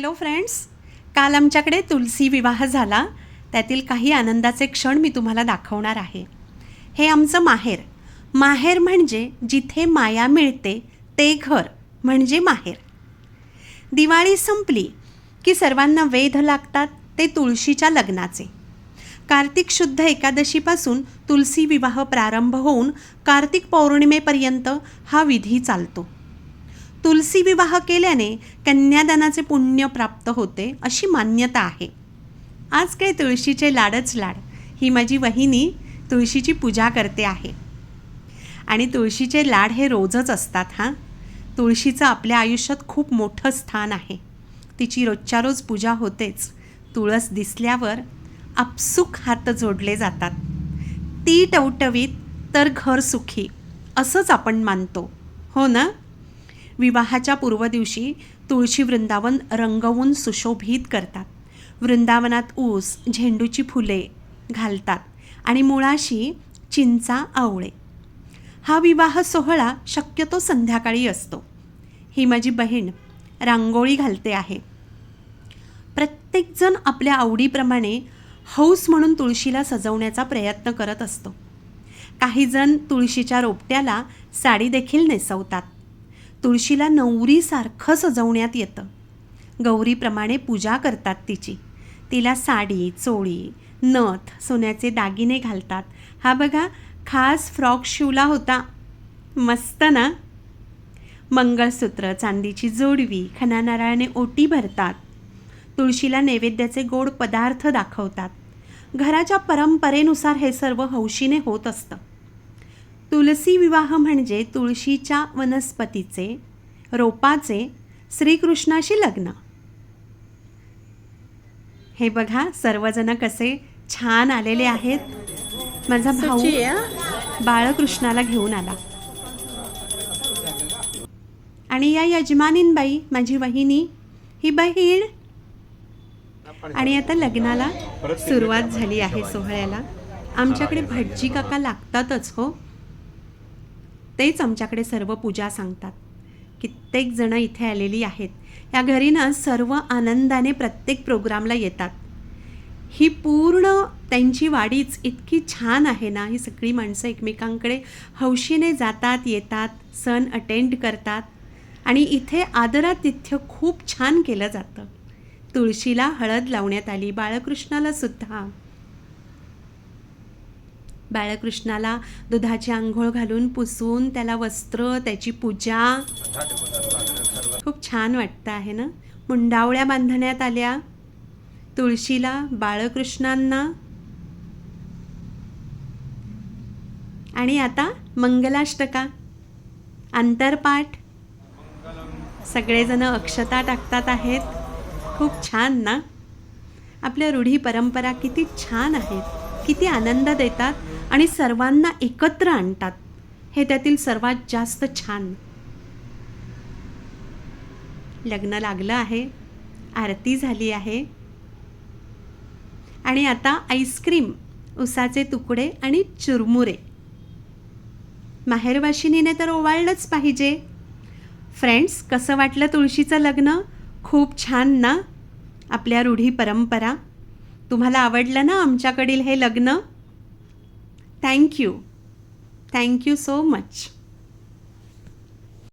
Hello friends काल आमच्याकडे तुलसी विवाह झाला. त्यातील काही आनंदाचे क्षण मी तुम्हाला दाखवणार आहे. हे आमचं माहेर. माहेर म्हणजे जिथे माया मिळते ते घर म्हणजे माहेर. दिवाळी संपली की सर्वांना वेध लागतात ते तुळशीच्या लग्नाचे. कार्तिक शुद्ध एकादशीपासून तुलसी विवाह प्रारंभ होऊन कार्तिक पौर्णिमेपर्यंत हा विधी चालतो. तुलसी विवाह केल्याने कन्यादानाचे पुण्य प्राप्त होते अशी मान्यता आहे. आज काय तुळशीचे लाडच लाड ही माझी वहिनी तुळशीची पूजा करते आहे. आणि तुळशीचे लाड हे रोजच असतात हां. तुळशीचं आपल्या आयुष्यात खूप मोठं स्थान आहे. तिची रोजच्या रोज पूजा होतेच. तुळस दिसल्यावर आपसुक हात जोडले जातात. ती टवटवीत तर घर सुखी असंच आपण मानतो. हो ना? विवाहाच्या पूर्वदिवशी तुळशी वृंदावन रंगवून सुशोभित करतात. वृंदावनात ऊस झेंडूची फुले घालतात आणि मुळाशी चिंचा आवळे. हा विवाह सोहळा शक्यतो संध्याकाळी असतो. ही माझी बहीण रांगोळी घालते आहे. प्रत्येकजण आपल्या आवडीप्रमाणे हौस म्हणून तुळशीला सजवण्याचा प्रयत्न करत असतो. काहीजण तुळशीच्या रोपट्याला साडी देखील नेसवतात. तुळशीला नवरीसारखं सजवण्यात येतं. गौरीप्रमाणे पूजा करतात तिची. तिला साडी चोळी नथ सोन्याचे दागिने घालतात. हा बघा खास फ्रॉक शिवला होता. मस्त ना? मंगळसूत्र चांदीची जोडवी खना ओटी भरतात. तुळशीला नैवेद्याचे गोड पदार्थ दाखवतात. घराच्या परंपरेनुसार हे सर्व हौशीने होत असतं. तुलसी विवाह म्हणजे तुळशीच्या वनस्पतीचे रोपाचे श्रीकृष्णाशी लग्न. हे बघा सर्वजण कसे छान आलेले आहेत. माझा भाऊ बाळकृष्णाला घेऊन आला. आणि या यजमानीनबाई माझी वहिनी ही बहीण. आणि आता लग्नाला सुरुवात झाली आहे सोहळ्याला. आमच्याकडे भटजी काका लागतातच हो. तेच आमच्याकडे सर्व पूजा सांगतात. कित्येक जणं इथे आलेली आहेत. या घरी ना सर्व आनंदाने प्रत्येक प्रोग्रामला येतात. ही पूर्ण त्यांची वाडीच इतकी छान आहे ना ही सगळी माणसं एकमेकांकडे हौशीने जातात येतात सण अटेंड करतात. आणि इथे आदरातिथ्य खूप छान केलं जातं. तुळशीला हळद लावण्यात आली बाळकृष्णाला सुद्धा. बाळकृष्णाला दुधाची आंघोळ घालून पुसून त्याला वस्त्र त्याची पूजा. खूप छान वाटतं आहे ना? मुंडावळ्या बांधण्यात आल्या. तुळशीला बाळकृष्णांना. आणि आता मंगलाष्टका. आंतरपाठ. सगळेजण अक्षता टाकतात आहेत. खूप छान ना? आपल्या रूढी परंपरा किती छान आहेत. किती आनंद देतात आणि सर्वांना एकत्र आणतात. हे त्यातील सर्वात जास्त छान. लग्न लागलं आहे आरती झाली आहे. आणि आता आईस्क्रीम उसाचे तुकडे आणि चुरमुरे. माहेरवाशिनीने तर ओवाळलंच पाहिजे. फ्रेंड्स कसं वाटलं तुळशीचं लग्न? खूप छान ना? आपल्या रूढी परंपरा? तुम्हाला आवडलं ना आमच्याकडील हे लग्न? Thank you thank you so much